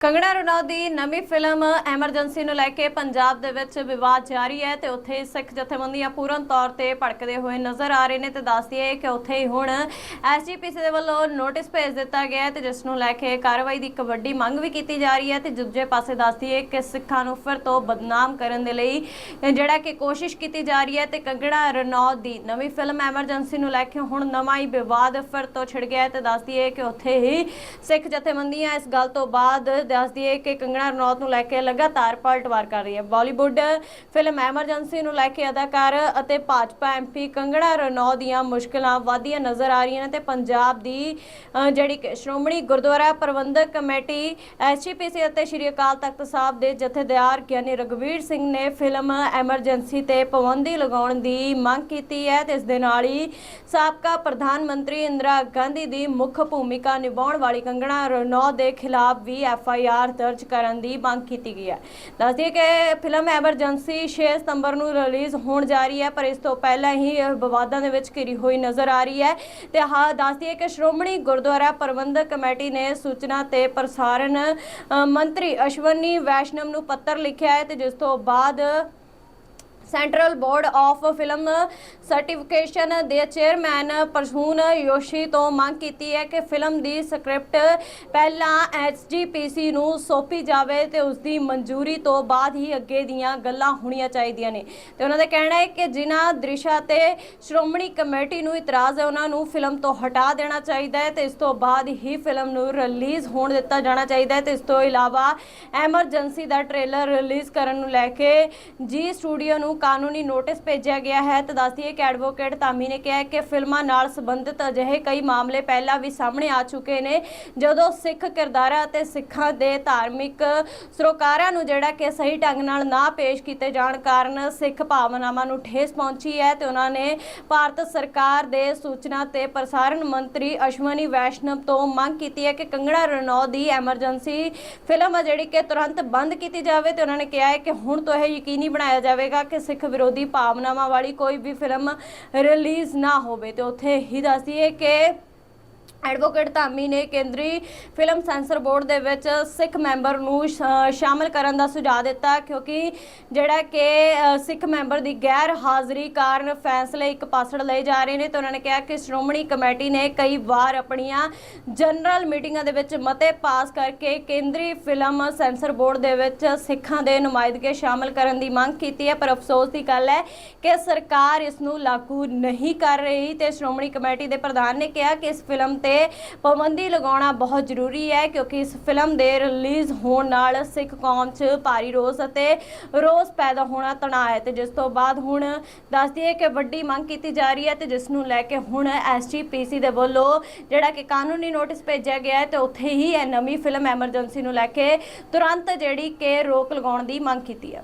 ਕੰਗਣਾ ਰਣੌਤ ਦੀ ਨਵੀਂ film emergency ਨੂੰ ਲੈ ਕੇ ਪੰਜਾਬ ਦੇ ਵਿੱਚ ਵਿਵਾਦ ਜਾਰੀ ਹੈ ਤੇ ਉੱਥੇ ਸਿੱਖ ਜਥੇਬੰਦੀਆਂ ਪੂਰਨ ਤੌਰ ਤੇ ਭੜਕਦੇ ਹੋਏ ਨਜ਼ਰ ਆ ਰਹੇ ਨੇ ਤੇ ਦੱਸਦੀ ਹੈ ਕਿ ਉੱਥੇ ਹੀ ਹੁਣ ਐਸਜੀਪੀਸੀ ਦੇ ਵੱਲੋਂ ਨੋਟਿਸ ਭੇਜ ਦਿੱਤਾ ਗਿਆ ਹੈ ਤੇ ਜਿਸ ਨੂੰ ਲੈ ਕੇ ਕਾਰਵਾਈ ਦੀ ਇੱਕ ਵੱਡੀ ਮੰਗ ਵੀ ਕੀਤੀ ਜਾ ਰਹੀ ਹੈ ਤੇ ਦੂਜੇ ਪਾਸੇ ਦੱਸਦੀ ਹੈ ਕਿ ਸਿੱਖਾਂ ਨੂੰ ਫਿਰ ਤੋਂ ਬਦਨਾਮ ਕਰਨ ਦੇ ਲਈ ਜਿਹੜਾ ਕਿ ਕੋਸ਼ਿਸ਼ ਕੀਤੀ ਜਾ ਰਹੀ ਹੈ ਤੇ ਕੰਗਣਾ ਰਣੌਤ ਦੀ ਨਵੀਂ ਫਿਲਮ ਐਮਰਜੈਂਸੀ ਨੂੰ ਲੈ ਕੇ ਹੁਣ ਨਵਾਂ ਹੀ ਵਿਵਾਦ ਫਿਰ ਤੋਂ ਛਿੜ ਗਿਆ ਹੈ ਤੇ ਦੱਸਦੀ ਹੈ ਕਿ ਉੱਥੇ ਹੀ ਸਿੱਖ ਜਥੇਬੰਦੀਆਂ ਇਸ ਗੱਲ ਤੋਂ ਬਾਅਦ ਦੱਸਦੀ ਹੈ ਕਿ ਕੰਗਣਾ ਰਣੌਤ ਨੂੰ ਲੈ ਕੇ ਲਗਾਤਾਰ ਪਲਟਵਾਰ ਕਰ ਰਹੀ ਹੈ ਬਾਲੀਵੁੱਡ ਫਿਲਮ ਐਮਰਜੈਂਸੀ ਨੂੰ ਲੈ ਕੇ ਅਦਾਕਾਰ ਅਤੇ ਭਾਜਪਾ ਐਮਪੀ ਕੰਗਣਾ ਰਣੌਤ ਦੀਆਂ ਮੁਸ਼ਕਲਾਂ ਵਧੀਆਂ ਨਜ਼ਰ ਆ ਰਹੀਆਂ ਨੇ ਤੇ ਪੰਜਾਬ ਦੀ ਜਿਹੜੀ ਕਿ ਸ਼੍ਰੋਮਣੀ ਗੁਰਦੁਆਰਾ ਪ੍ਰਬੰਧਕ ਕਮੇਟੀ ਐਸਜੀਪੀਸੀ ਅਤੇ ਸ਼੍ਰੀ ਅਕਾਲ ਤਖਤ ਸਾਹਿਬ ਦੇ ਜਥੇਦਾਰ ਗਿਆਨੀ ਰਗਵੀਰ ਸਿੰਘ ਨੇ ਫਿਲਮ ਐਮਰਜੈਂਸੀ ਤੇ ਪਾਬੰਦੀ ਲਗਾਉਣ ਦੀ ਮੰਗ ਕੀਤੀ ਹੈ ਤੇ ਇਸ ਦੇ ਨਾਲ ਹੀ ਸਾਬਕਾ ਪ੍ਰਧਾਨ ਮੰਤਰੀ ਇੰਦਰਾ ਗਾਂਧੀ ਦੀ ਮੁੱਖ ਭੂਮਿਕਾ ਨਿਭਾਉਣ ਵਾਲੀ ਕੰਗਣਾ ਰਣੌਤ ਦੇ ਖਿਲਾਫ ਵੀ ਐਫ ਆਈ ਆਰ ਦਰਜ ਕਰਨ ਦੀ ਮੰਗ ਕੀਤੀ ਗਈ ਹੈ। ਦੱਸਦੀਏ ਕਿ ਫਿਲਮ ਐਮਰਜੈਂਸੀ 6 ਸਤੰਬਰ ਨੂੰ ਰਿਲੀਜ਼ ਹੋਣ ਜਾ ਰਹੀ ਹੈ, ਪਰ ਇਸ ਤੋਂ ਪਹਿਲਾਂ ਹੀ ਵਿਵਾਦਾਂ ਦੇ ਵਿੱਚ ਘਿਰੀ ਹੋਈ ਨਜ਼ਰ ਆ ਰਹੀ ਹੈ। ਤੇ ਹਾਂ ਦੱਸਦੀਏ ਕਿ ਸ਼੍ਰੋਮਣੀ ਗੁਰਦੁਆਰਾ ਪ੍ਰਬੰਧਕ ਕਮੇਟੀ ਨੇ ਸੂਚਨਾ ਤੇ ਪ੍ਰਸਾਰਣ ਮੰਤਰੀ ਅਸ਼ਵਨੀ ਵੈਸ਼ਨਵ ਨੂੰ ਪੱਤਰ ਲਿਖਿਆ ਹੈ ਤੇ ਜਿਸ ਤੋਂ ਬਾਅਦ central board of film certification ਦੇ ਚੇਅਰਮੈਨ ਪਰਸੂਨ ਯੋਸ਼ੀ ਤੋਂ ਮੰਗ ਕੀਤੀ ਹੈ ਕਿ ਫਿਲਮ ਦੀ ਸਕ੍ਰਿਪਟ ਪਹਿਲਾਂ ਐਸਜੀਪੀਸੀ ਨੂੰ ਸੌਂਪੀ ਜਾਵੇ ਤੇ ਉਸ ਦੀ ਮਨਜ਼ੂਰੀ ਤੋਂ ਬਾਅਦ ਹੀ ਅੱਗੇ ਦੀਆਂ ਗੱਲਾਂ ਹੋਣੀਆਂ ਚਾਹੀਦੀਆਂ ਨੇ। ਤੇ ਉਹਨਾਂ ਦਾ ਕਹਿਣਾ ਹੈ ਕਿ ਜਿਨ੍ਹਾਂ ਦ੍ਰਿਸ਼ਾਂ ਤੇ ਸ਼੍ਰੋਮਣੀ ਕਮੇਟੀ ਨੂੰ ਇਤਰਾਜ਼ ਹੈ, ਉਹਨਾਂ ਨੂੰ ਫਿਲਮ ਤੋਂ ਹਟਾ ਦੇਣਾ ਚਾਹੀਦਾ ਹੈ ਤੇ ਇਸ ਤੋਂ ਬਾਅਦ ਹੀ ਫਿਲਮ ਨੂੰ ਰਿਲੀਜ਼ ਹੋਣ ਦਿੱਤਾ ਜਾਣਾ ਚਾਹੀਦਾ ਹੈ। ਤੇ ਇਸ ਤੋਂ ਇਲਾਵਾ ਐਮਰਜੈਂਸੀ ਦਾ ਟ੍ਰੇਲਰ ਰਿਲੀਜ਼ ਕਰਨ ਨੂੰ ਲੈ ਕੇ ਜੀ ਸਟੂਡੀਓ ਨੂੰ ਕਾਨੂੰਨੀ ਨੋਟਿਸ ਭੇਜਿਆ ਗਿਆ ਹੈ ਤਾਂ ਦੱਸਦੀ ਹੈ ਕਿ ਐਡਵੋਕੇਟ ਧਾਮੀ ਨੇ ਕਿਹਾ ਕਿ ਫਿਲਮਾਂ ਨਾਲ ਸੰਬੰਧਿਤ ਅਜਿਹੇ ਕਈ ਮਾਮਲੇ ਪਹਿਲਾਂ ਵੀ ਸਾਹਮਣੇ ਆ ਚੁੱਕੇ ਨੇ, ਜਦੋਂ ਸਿੱਖ ਕਿਰਦਾਰਾਂ ਅਤੇ ਸਿੱਖਾਂ ਦੇ ਧਾਰਮਿਕ ਸਰੋਕਾਰਾਂ ਨੂੰ ਜਿਹੜਾ ਕਿ ਸਹੀ ਢੰਗ ਨਾਲ ਨਾ ਪੇਸ਼ ਕੀਤੇ ਜਾਣ ਕਾਰਨ ਸਿੱਖ ਭਾਵਨਾਵਾਂ ਨੂੰ ਠੇਸ ਪਹੁੰਚੀ ਹੈ ਤੇ ਉਹਨਾਂ ਨੇ ਭਾਰਤ ਸਰਕਾਰ ਦੇ ਸੂਚਨਾ ਤੇ ਪ੍ਰਸਾਰਣ ਮੰਤਰੀ ਅਸ਼ਵਨੀ ਵੈਸ਼ਨਵ ਤੋਂ ਮੰਗ ਕੀਤੀ ਹੈ ਕਿ ਕੰਗਣਾ ਰਣੌਤ ਦੀ ਐਮਰਜੈਂਸੀ ਫਿਲਮ ਜਿਹੜੀ ਕਿ ਤੁਰੰਤ ਬੰਦ ਕੀਤੀ ਜਾਵੇ ਤੇ ਉਹਨਾਂ ਨੇ ਕਿਹਾ ਹੈ ਕਿ ਹੁਣ ਤੋਂ ਇਹ ਯਕੀਨੀ ਬਣਾਇਆ ਜਾਵੇਗਾ ਕਿ ਸਿੱਖ ਵਿਰੋਧੀ ਭਾਵਨਾਵਾਂ ਵਾਲੀ ਕੋਈ ਵੀ ਫਿਲਮ ਰਿਲੀਜ਼ ਨਾ ਹੋਵੇ, ਤੇ ਉੱਥੇ ਹੀ ਦੱਸੀਏ ਕਿ ਐਡਵੋਕੇਟ ਧਾਮੀ ਨੇ ਕੇਂਦਰੀ ਫਿਲਮ ਸੈਂਸਰ ਬੋਰਡ ਦੇ ਵਿੱਚ ਸਿੱਖ ਮੈਂਬਰ ਨੂੰ ਸ਼- ਸ਼ਾਮਲ ਕਰਨ ਦਾ ਸੁਝਾਅ ਦਿੱਤਾ, ਕਿਉਂਕਿ ਜਿਹੜਾ ਕਿ ਸਿੱਖ ਮੈਂਬਰ ਦੀ ਗੈਰ ਹਾਜ਼ਰੀ ਕਾਰਨ ਫੈਸਲੇ ਇੱਕ ਪਾਸੜ ਲਏ ਜਾ ਰਹੇ ਨੇ, ਤੇ ਉਹਨਾਂ ਨੇ ਕਿਹਾ ਕਿ ਸ਼੍ਰੋਮਣੀ ਕਮੇਟੀ ਨੇ ਕਈ ਵਾਰ ਆਪਣੀਆਂ ਜਨਰਲ ਮੀਟਿੰਗਾਂ ਦੇ ਵਿੱਚ ਮਤੇ ਪਾਸ ਕਰਕੇ ਕੇਂਦਰੀ ਫਿਲਮ ਸੈਂਸਰ ਬੋਰਡ ਦੇ ਵਿੱਚ ਸਿੱਖਾਂ ਦੇ ਨੁਮਾਇੰਦਗੇ ਸ਼ਾਮਲ ਕਰਨ ਦੀ ਮੰਗ ਕੀਤੀ ਹੈ, ਪਰ ਅਫਸੋਸ ਦੀ ਗੱਲ ਹੈ ਕਿ ਸਰਕਾਰ ਇਸ ਨੂੰ ਲਾਗੂ ਨਹੀਂ ਕਰ ਰਹੀ, ਤੇ ਸ਼੍ਰੋਮਣੀ ਕਮੇਟੀ ਦੇ ਪ੍ਰਧਾਨ ਨੇ ਕਿਹਾ ਕਿ ਇਸ ਫਿਲਮ ਤੇ ਪਾਬੰਦੀ ਲਗਾਉਣਾ ਬਹੁਤ ਜ਼ਰੂਰੀ ਹੈ ਕਿਉਂਕਿ ਇਸ ਫਿਲਮ ਦੇ ਰਿਲੀਜ਼ ਹੋਣ ਨਾਲ ਸਿੱਖ ਕੌਮ 'ਚ ਭਾਰੀ ਰੋਸ ਅਤੇ ਰੋਸ ਪੈਦਾ ਹੋਣਾ ਤਣਾਅ ਹੈ ਤੇ ਜਿਸ ਤੋਂ ਬਾਅਦ ਹੁਣ ਦੱਸਦੀ ਹੈ ਕਿ ਵੱਡੀ ਮੰਗ ਕੀਤੀ ਜਾ ਰਹੀ ਹੈ ਤੇ ਜਿਸ ਨੂੰ ਲੈ ਕੇ ਹੁਣ ਐਸਜੀਪੀਸੀ ਦੇ ਵੱਲੋਂ ਜਿਹੜਾ ਕਿ ਕਾਨੂੰਨੀ ਨੋਟਿਸ ਭੇਜਿਆ ਗਿਆ ਹੈ ਤੇ ਉੱਥੇ ਹੀ ਇਹ ਨਵੀਂ ਫਿਲਮ ਐਮਰਜੈਂਸੀ ਨੂੰ ਲੈ ਕੇ ਤੁਰੰਤ ਜਿਹੜੀ ਕਿ ਰੋਕ ਲਗਾਉਣ ਦੀ ਮੰਗ ਕੀਤੀ ਹੈ।